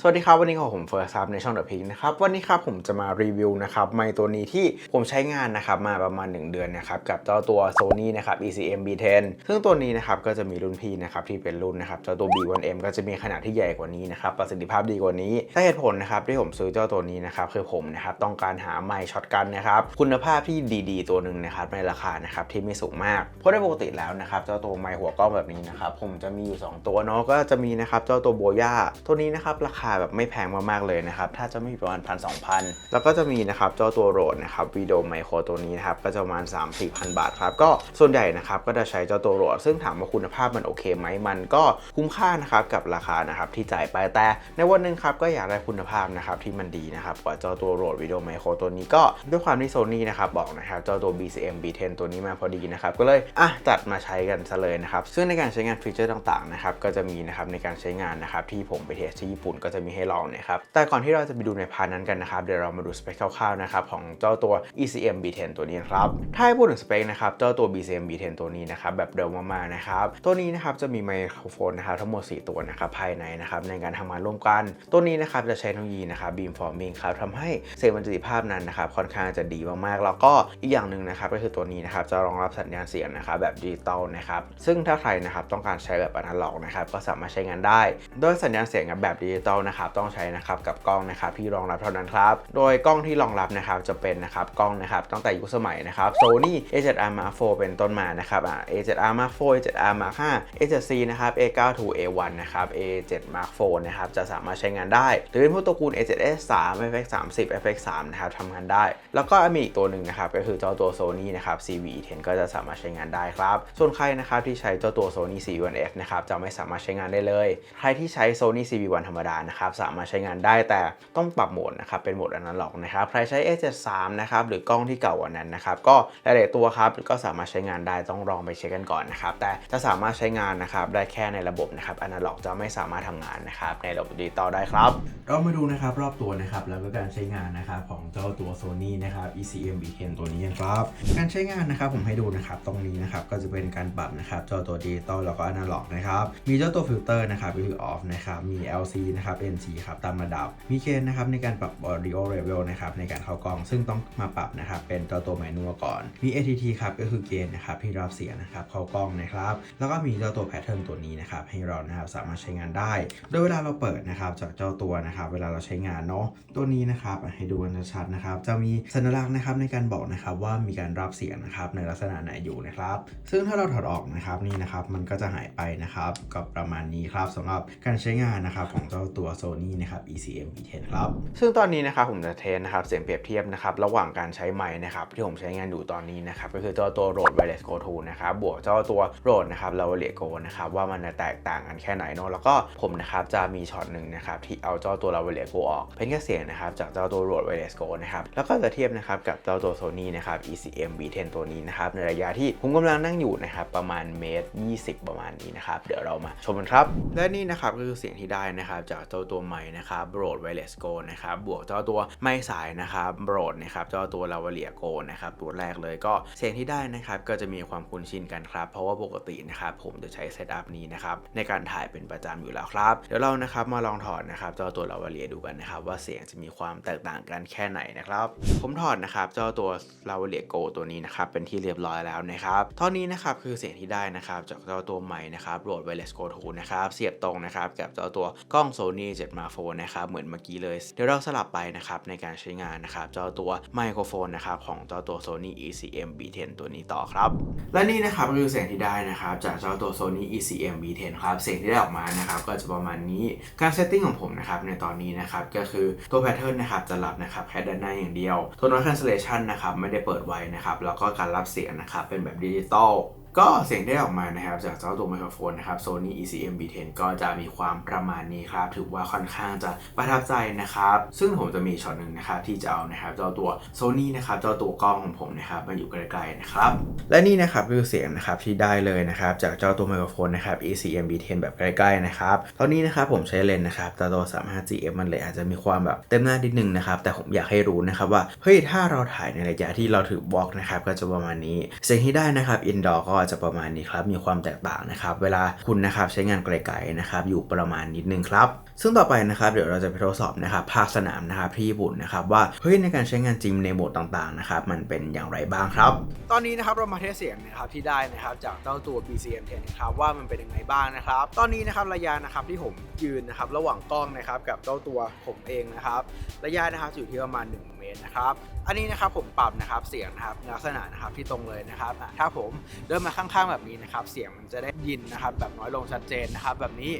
สวัสดีครับ วันนี้ของผมเฟิร์สครับในช่องเดอะพิงนะครับ วันนี้ครับผมจะมารีวิวนะครับไมค์ตัวนี้ที่ผมใช้งานนะครับมาประมาณ 1 เดือนนะครับกับเจ้าตัว Sony นะครับ ECM B10 ซึ่งตัวนี้นะครับก็จะมีรุ่นพี่นะครับที่เป็นรุ่นนะครับเจ้าตัว B1M ก็จะมีขนาดที่ใหญ่กว่านี้นะครับประสิทธิภาพดีกว่านี้แต่เหตุผลนะครับที่ผมซื้อเจ้าตัวนี้นะครับคือผมนะครับต้องการหาไมค์ช็อตกันนะครับคุณภาพที่ดี ๆ ตัวหนึ่งนะครับในราคานะครับที่ไม่สูงมากเพราะโดยปกติแล้วนะครับเจ้าตัวไมค์หัวกล้องแบบนี้นะครับผมจะมีอยู่ 2 ตัวเนาะก็จะมีนะครับเจ้าตัวโบย่าตัวนี้นะครับราคาแบบไม่แพงมากๆเลยนะครับ ถ้าจะไม่ผิดประมาณพันสองพันแล้วก็จะมีนะครับเจ้าตัวโรดนะครับวิดีโอไมโครตัวนี้นะครับก็จะประมาณ 3 4พันบาทครับ ก็ส่วนใหญ่นะครับก็จะใช้เจ้าตัวโรดซึ่งถามว่าคุณภาพมันโอเคไหมมันก็คุ้มค่านะครับกับราคานะครับที่จ่ายไปแต่ในวันหนึ่งครับก็อยากได้คุณภาพนะครับที่มันดีนะครับกว่าเจ้าตัวโรดวิดีโอไมโครตัวนี้ก็ด้วยความที่โซนี่นะครับบอกนะครับเจ้าตัว BCM B10 ตัวนี้มาพอดีนะครับก็เลยอะจัดมาใช้กันซะเลยนะครับซึ่งในการใช้งานฟีเจอร์ต่างๆนะครับก็จะมีนะครับในการใช้งานนะครับที่ผมไปเทสที่ญี่ปุ่นก็จะมีให้ลองนะครับแต่ก่อนที่เราจะไปดูในพาร์ทนั้นกันนะครับเดี๋ยวเรามาดูสเปคคร่าวๆนะครับของเจ้าตัว ECM B10 ตัวนี้ครับถ้าให้พูดถึงสเปคนะครับเจ้าตัว BCM B10 ตัวนี้นะครับแบบเดิมมากๆนะครับตัวนี้นะครับจะมีไมโครโฟนนะครับทั้งหมด 4 ตัวนะครับภายในนะครับในการทำงานร่วมกัน ตัวนี้นะครับจะใช้เทคโนโลยีนะครับ beamforming ครับทำให้เสียงบรรจุภาพนั้นนะครับค่อนข้างจะดีมากๆ แล้วก็อีกอย่างหนึ่งนะครับก็คือตัวนี้นะครับจะรองรับสัญญาณเสียงนะครับแบบดิจิตอลนะครับซึ่งถ้าใครนะครับต้องการใช้แบบอนาล็อกนะครับก็สามารถใช้งานได้ โดยสัญญาณเสียงแบบดิจิตอลนะครับต้องใช้นะครับกับกล้องนะครับที่รองรับเท่านั้นครับ โดยกล้องที่รองรับนะครับจะเป็นนะครับกล้องนะครับตั้งแต่ยุคสมัยนะครับ Sony A7R Mark IV เป็นต้นมานะครับอ่า A7R Mark IV A7R Mark 5 A7C นะครับ A92 A1 นะครับ A7 Mark IV นะครับจะสามารถใช้งานได้ หรือเป็นพวกตระกูล A7S3 FX30 FX3 นะครับทำงานได้ แล้วก็มีอีกตัวหนึ่งนะครับก็คือจ้าตัว Sony นะครับ CV10 ก็จะสามารถใช้งานได้ครับ ส่วนใครนะครับที่ใช้เจ้าตัว Sony CV1F นะครับจะไม่สามารถใช้งานได้เลย ใครที่ใช้ Sony CV1 ธรรมดานะครับสามารถใช้งานได้แต่ต้องปรับโหมดนะครับเป็นโหมดอนาล็อกนะครับใครใช้ A73 นะครับหรือกล้องที่เก่ากว่านั้นนะครับก็หลายๆตัวครับก็สามารถใช้งานได้ต้องลองไปเช็คกันก่อนนะครับแต่จะสามารถใช้งานนะครับได้แค่ในระบบนะครับอนาล็อกจะไม่สามารถทำงานนะครับในระบบดิจิตอลได้ครับ เรามาดูนะครับรอบตัวนะครับแล้วก็การใช้งานนะครับของเจ้าตัว Sony นะครับ ECM B10 ตัวนี้ครับการใช้งานนะครับผมให้ดูนะครับตรงนี้นะครับก็จะเป็นการปรับนะครับเจ้าตัวดิจิตอลแล้วก็อนาล็อกนะครับมีเจ้าตัวฟิลเตอร์นะครับก็คือ off นะครับมี LC นะครับ NC ครับตามระดับ มีเกณฑ์นะครับในการปรับ audio level นะครับในการเข้ากล้องซึ่งต้องมาปรับนะครับเป็นเจ้าตัวแมนนวลก่อน มี ATT ครับก็คือเกณฑ์นะครับที่รับเสียงนะครับเข้ากล้องนะครับ แล้วก็มีเจ้าตัวแพทเทิร์นตัวนี้นะครับให้เรานะครับสามารถใช้งานได้ โดยเวลาเราเปิดนะครับจากเจ้าตัวนะครับเวลาเราใช้งานเนาะตัวนี้นะครับให้ดูกันชัดๆนะครับจะมีสัญลักษณ์นะครับในการบอกนะครับว่ามีการรับเสียงนะครับในลักษณะไหนอยู่นะครับ ซึ่งถ้าเราถอดออกนะครับนี่นะครับมันก็จะหายไปนะครับก็ประมาณนี้ครับสำหรับการใช้งานนะครับของเจ้าตัว Sony นะครับ ECM B10 ครับซึ่งตอนนี้นะครับผมจะเทสนะครับเสียงเปรียบเทียบนะครับระหว่างการใช้ไมค์นะครับที่ผมใช้งานอยู่ตอนนี้นะครับก็คือเจ้าตัว Rode Wireless Go 2นะครับบวกเจ้าตัว Rode นะครับ Lavalier Go นะครับว่ามันจะแตกต่างกันแค่ไหนเนาะแล้วก็ผมนะครับจะมีช็อตหนึ่งนะครับที่เอาเจ้าตัว Lavalier Go ออกเป็นแค่เสียงนะครับจากเจ้าตัว Rode Wireless Go นะครับแล้วก็จะเทียบนะครับกับเจ้าตัว Sony นะครับ ECM B10 ตัวนี้นะครับในระยะที่ผมกำลังนั่งอยู่นะครับประมาณเมตร 20 ประมาณนี้นะครับเดี๋ยวเรามาชมกันครับและนี่นะครับก็คือเสียงที่ได้นะครับจากเจ้าตัวไมค์นะครับ Rode Wireless Go นะครับ บวกเจ้าตัวไมค์สายนะครับ Rode นะครับ เจ้าตัว Lavalier Go นะครับ ตัวแรกเลยก็เสียงที่ได้นะครับ ก็จะมีความคุ้นชินกันครับ เพราะว่าปกตินะครับ ผมจะใช้เซตอัพนี้นะครับ ในการถ่ายเป็นประจำอยู่แล้วครับ เดี๋ยวเรานะครับมาลองถอดนะครับ เจ้าตัว Lavalier ดูกันนะครับ ว่าเสียงจะมีความแตกต่างกันแค่ไหนนะครับ ผมถอดนะครับ เจ้าตัว Lavalier Go ตัวนี้นะครับ เป็นที่เรียบร้อยแล้วนะครับตอนนี้นะครับคือเสียงที่ได้นะครับจากเจ้าตัวไมค์นะครับ Rode Wireless Go 2นะครับ เสียบตรงนะครับกับเจ้าตัวกล้อง Sony 7 Mark IV นะครับเหมือนเมื่อกี้เลย เดี๋ยวเราสลับไปนะครับในการใช้งานนะครับเจ้าตัวไมโครโฟนนะครับของเจ้าตัว Sony ECM B10 ตัวนี้ต่อครับ และนี่นะครับคือเสียงที่ได้นะครับจากเจ้าตัว Sony ECM B10 ครับเสียงที่ได้ออกมานะครับก็จะประมาณนี้การเซตติ้งของผมนะครับในตอนนี้นะครับก็คือตัวแพทเทิร์นนะครับจะรับนะครับแค่ด้านหน้าอย่างเดียวตัว noise cancellation นะครับไม่ได้เปิดไว้นะครับแล้วก็การรับเสียงนะครับเป็นแบบดิจิตอล ก็เสียงได้ออกมานะครับ จากเจ้าตัวไมโครโฟนนะครับ Sony ECM B10 ก็จะมีความประมาณนี้ครับ ถือว่าค่อนข้างจะประทับใจนะครับ ซึ่งผมจะมีช็อตหนึ่งนะครับที่จะเอานะครับเจ้าตัว Sony นะครับเจ้าตัวกล้องของผมนะครับมาอยู่ไกลๆนะครับและนี่นะครับคือเสียงนะครับที่ได้เลยนะครับจากเจ้าตัวไมโครโฟนนะครับ ECM B10 แบบใกล้ๆนะครับตอนนี้นะครับผมใช้เลนส์นะครับตัวตัว 35GF มันเลยอาจจะมีความแบบเต็มหน้านิดนึงนะครับแต่ผมอยากให้รู้นะครับว่าเฮ้ยถ้าเราถ่ายในระยะที่เราถือบล็อกนะครับก็จะประมาณนี้เสียงที่ได้นะครับ indoor ก็จะประมาณนี้ครับ มีความแตกต่างนะครับ เวลาคุณนะครับใช้งานไกลๆนะครับ อยู่ประมาณนิดนึงครับ ซึ่งต่อไปนะครับเดี๋ยวเราจะไปทดสอบนะครับภาคสนามนะครับที่ญี่ปุ่นนะครับว่าเฮ้ยในการใช้งานจริงในโหมดต่างๆนะครับมันเป็นอย่างไรบ้างครับ ตอนนี้นะครับเรามาเทสเสียงนะครับที่ได้นะครับจากเจ้าตัว BCM 10นะครับว่ามันเป็นยังไงบ้างนะครับ ตอนนี้นะครับระยะนะครับที่ผมยืนนะครับระหว่างกล้องนะครับกับเจ้าตัวผมเองนะครับ ระยะนะครับอยู่ที่ประมาณ1 เมตรนะครับ อันนี้นะครับผมปรับนะครับเสียงนะครับในลักษณะนะครับที่ตรงเลยนะครับถ้าผมเดินมาข้างๆแบบนี้นะครับ เสียงมันจะได้ยินนะครับ แบบน้อยลงชัดเจนนะครับ แบบนี้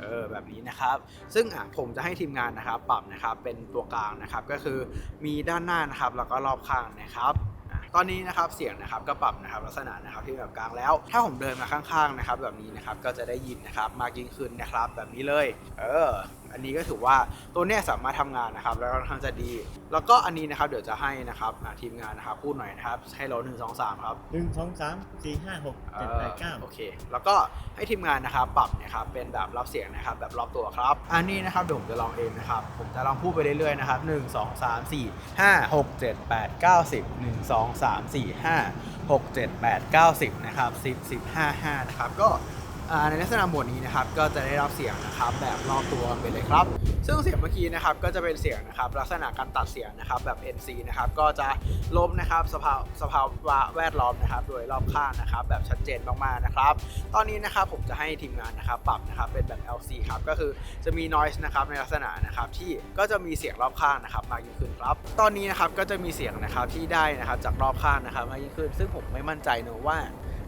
เออแบบนี้นะครับ ซึ่งอะผมจะให้ทีมงานนะครับ ปรับนะครับเป็นตัวกลางนะครับ ก็คือมีด้านหน้านะครับแล้วก็รอบข้างนะครับ ตอนนี้นะครับเสียงนะครับก็ปรับนะครับลักษณะนะครับที่แบบกลางแล้ว ถ้าผมเดินมาข้างๆนะครับแบบนี้นะครับก็จะได้ยินนะครับมากยิ่งขึ้นนะครับแบบนี้เลย เอออันนี้ก็ถือว่าตัวเนี้ยสามารถทำงานนะครับแล้วก็ค่อนข้างจะดี แล้วก็อันนี้นะครับเดี๋ยวจะให้นะครับอะทีมงานนะครับพูดหน่อยนะครับให้เราหนึ่งสองสามครับหนึ่งสองสามสี่ห้าหกเจ็ดแปดเก้าโอเค แล้วก็ให้ทีมงานนะครับปรับเนะครับเป็นแบบรับเสียงนะครับแบบรอบตัวครับ อันนี้นะครับเดี๋ยวผมจะลองเองนะครับผมจะลองพูดไปเรื่อยๆนะครับ1 2 3 4 5 6 7 8 9 10 1 2 3 4 5 6 7 8 9 10นะครับ10 10 5 5นะครับก็ในลักษณะหมดนี้นะครับก็จะได้รับเสียงนะครับแบบรอบตัวไปเลยครับ ซึ่งเสียงเมื่อกี้นะครับก็จะเป็นเสียงนะครับลักษณะการตัดเสียงนะครับแบบ NC นะครับก็จะล้มนะครับสภาสภาวะแวดล้อมนะครับโดยรอบข้างนะครับแบบชัดเจนมากๆนะครับ ตอนนี้นะครับผมจะให้ทีมงานนะครับปรับนะครับเป็นแบบ LC ครับก็คือจะมี noise นะครับในลักษณะนะครับที่ก็จะมีเสียงรอบข้างนะครับมากยิ่งขึ้นครับ ตอนนี้นะครับก็จะมีเสียงนะครับที่ได้นะครับจากรอบข้างนะครับมากยิ่งขึ้น ซึ่งผมไม่มั่นใจเนอะว่า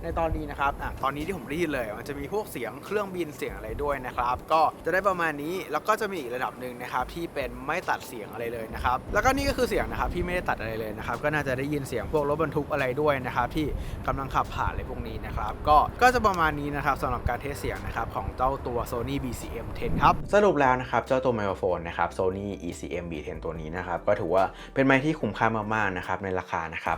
ในตอนนี้นะครับอะตอนนี้ที่ผมได้ยินเลย มันจะมีพวกเสียงเครื่องบินเสียงอะไรด้วยนะครับ ก็จะได้ประมาณนี้แล้วก็จะมีอีกระดับหนึ่งนะครับที่เป็นไม่ตัดเสียงอะไรเลยนะครับแล้วก็นี่ก็คือเสียงนะครับที่ไม่ได้ตัดอะไรเลยนะครับก็น่าจะได้ยินเสียงพวกรถบรรทุกอะไรด้วยนะครับที่กำลังขับผ่านอะไรพวกนี้นะครับก็ก็จะประมาณนี้นะครับสำหรับการเทสเสียงนะครับของเจ้าตัว Sony BCM 10 ครับสรุปแล้วนะครับเจ้าตัวไมโครโฟนนะครับ Sony ECM B10 ตัวนี้นะครับก็ถือว่าเป็นไมค์ที่คุ้มค่ามากๆนะครับในราคานะครับ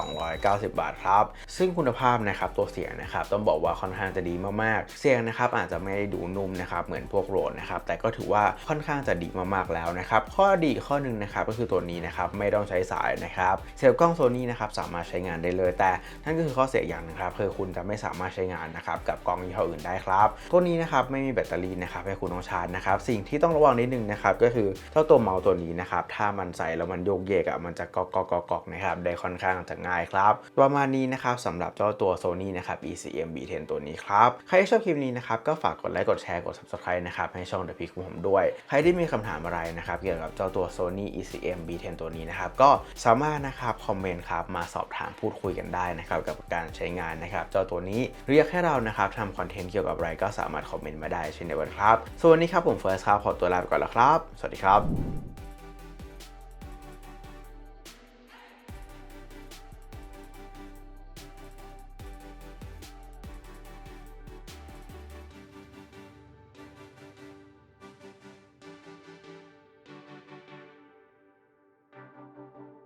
8,290 บาทครับซึ่งคุณภาพนะครับตัวเสียงนะครับต้องบอกว่าค่อนข้างจะดีมากๆ เสียงนะครับอาจจะไม่ได้ดูนุ่มนะครับเหมือนพวกโรดนะครับแต่ก็ถือว่าค่อนข้างจะดีมากๆแล้วนะครับข้อดีข้อหนึ่งนะครับก็คือตัวนี้นะครับไม่ต้องใช้สายนะครับเซลล์กล้องโซนี่นะครับสามารถใช้งานได้เลย แต่นั่นก็คือข้อเสียอย่างนึงครับคือคุณจะไม่สามารถใช้งานนะครับกับกล้องยี่ห้ออื่นได้ครับตัวนี้นะครับไม่มีแบตเตอรี่นะครับให้คุณต้องชาร์จนะครับสิ่งที่ต้องระวังนิดนึงนะครับก็คือเจ้าตัวเมาส์ตัวนี้นะครับถ้ามันใส่แล้วมันโยกเยกอะมันจะกอกกอกกอกนะครับได้ค่อนข้างจะง่ายครับประมาณนี้นะครับสำหรับเจ้าตัว Sony นะครับ ECM B10 ตัวนี้ครับ ใครที่ชอบคลิปนี้นะครับ ก็ฝากกดไลค์กดแชร์กด subscribe นะครับ ให้ช่อง The Peak ของผมด้วย ใครที่มีคำถามอะไรนะครับ เกี่ยวกับเจ้าตัว Sony ECM B10 ตัวนี้นะครับ ก็สามารถนะครับคอมเมนต์ครับมาสอบถามพูดคุยกันได้นะครับกับการใช้งานนะครับเจ้าตัวนี้หรืออยากให้เรานะครับทำคอนเทนต์เกี่ยวกับอะไรก็สามารถคอมเมนต์มาได้เช่นเดียวกันครับส่วนนี้ครับผมเฟิร์สครับขอตัวลาไปก่อนแล้วครับ สวัสดีครับ